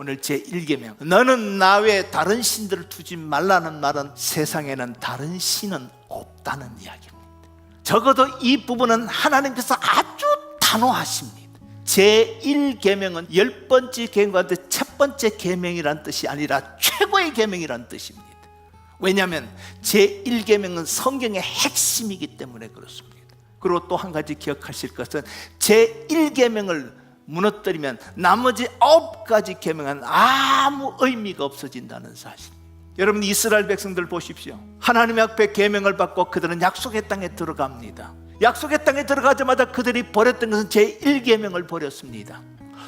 오늘 제 1계명. 너는 나 외에 다른 신들을 두지 말라는 말은 세상에는 다른 신은 없다는 이야기입니다. 적어도 이 부분은 하나님께서 아주 단호하십니다. 제 1계명은 열 번째 계명과 첫 번째 계명이란 뜻이 아니라 최고의 계명이란 뜻입니다. 왜냐하면 제 1계명은 성경의 핵심이기 때문에 그렇습니다. 그리고 또 한 가지 기억하실 것은 제 1계명을 무너뜨리면 나머지 아홉 가지 계명은 아무 의미가 없어진다는 사실. 여러분 이스라엘 백성들 보십시오. 하나님 앞에 계명을 받고 그들은 약속의 땅에 들어갑니다. 약속의 땅에 들어가자마자 그들이 버렸던 것은 제 1계명을 버렸습니다.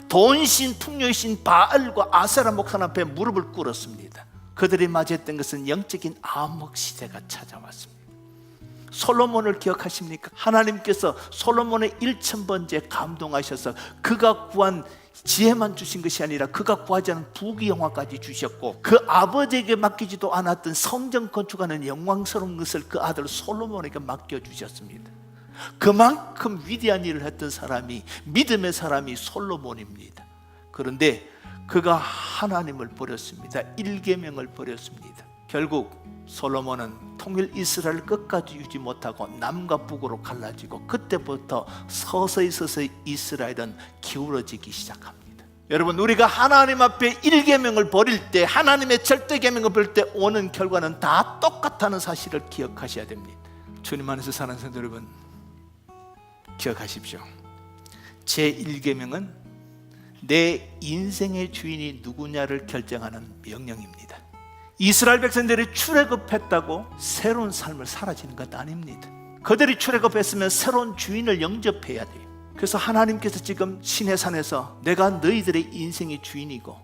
돈신 풍요신 바알과 아세라 목산 앞에 무릎을 꿇었습니다. 그들이 맞이했던 것은 영적인 암흑 시대가 찾아왔습니다. 솔로몬을 기억하십니까? 하나님께서 솔로몬의 1천번째 감동하셔서 그가 구한 지혜만 주신 것이 아니라 그가 구하지 않은 부귀영화까지 주셨고 그 아버지에게 맡기지도 않았던 성전 건축하는 영광스러운 것을 그 아들 솔로몬에게 맡겨 주셨습니다. 그만큼 위대한 일을 했던 사람이 믿음의 사람이 솔로몬입니다. 그런데 그가 하나님을 버렸습니다. 일계명을 버렸습니다. 결국 솔로몬은 통일 이스라엘 끝까지 유지 못하고 남과 북으로 갈라지고 그때부터 서서히 서서히 이스라엘은 기울어지기 시작합니다. 여러분 우리가 하나님 앞에 일계명을 버릴 때 하나님의 절대 계명을 버릴 때 오는 결과는 다 똑같다는 사실을 기억하셔야 됩니다. 주님 안에서 사는 성도 여러분 기억하십시오. 제 1계명은 내 인생의 주인이 누구냐를 결정하는 명령입니다. 이스라엘 백성들이 출애굽했다고 새로운 삶을 살아지는 것 아닙니다. 그들이 출애굽했으면 새로운 주인을 영접해야 돼요. 그래서 하나님께서 지금 시내산에서 내가 너희들의 인생의 주인이고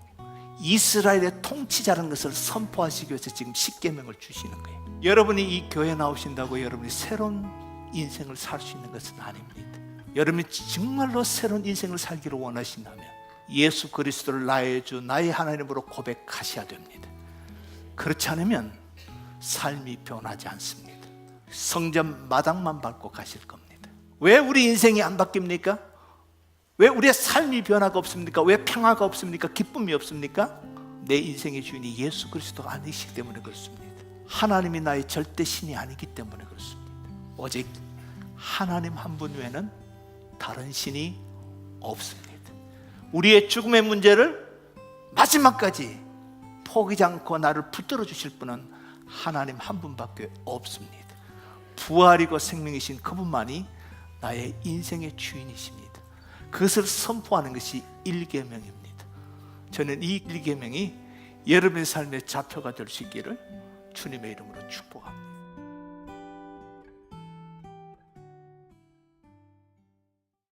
이스라엘의 통치자라는 것을 선포하시기 위해서 지금 십계명을 주시는 거예요. 여러분이 이 교회 나오신다고 여러분이 새로운 인생을 살 수 있는 것은 아닙니다. 여러분이 정말로 새로운 인생을 살기를 원하신다면 예수 그리스도를 나의 주, 나의 하나님으로 고백하셔야 됩니다. 그렇지 않으면 삶이 변하지 않습니다. 성전 마당만 밟고 가실 겁니다. 왜 우리 인생이 안 바뀝니까? 왜 우리의 삶이 변화가 없습니까? 왜 평화가 없습니까? 기쁨이 없습니까? 내 인생의 주인이 예수 그리스도가 아니시기 때문에 그렇습니다. 하나님이 나의 절대 신이 아니기 때문에 그렇습니다. 오직 하나님 한 분 외에는 다른 신이 없습니다. 우리의 죽음의 문제를 마지막까지 포기지 않고 나를 붙들어 주실 분은 하나님 한 분밖에 없습니다. 부활이고 생명이신 그분만이 나의 인생의 주인이십니다. 그것을 선포하는 것이 일계명입니다. 저는 이 일계명이 여러분의 삶의 자표가 될 수 있기를 주님의 이름으로 축복합니다.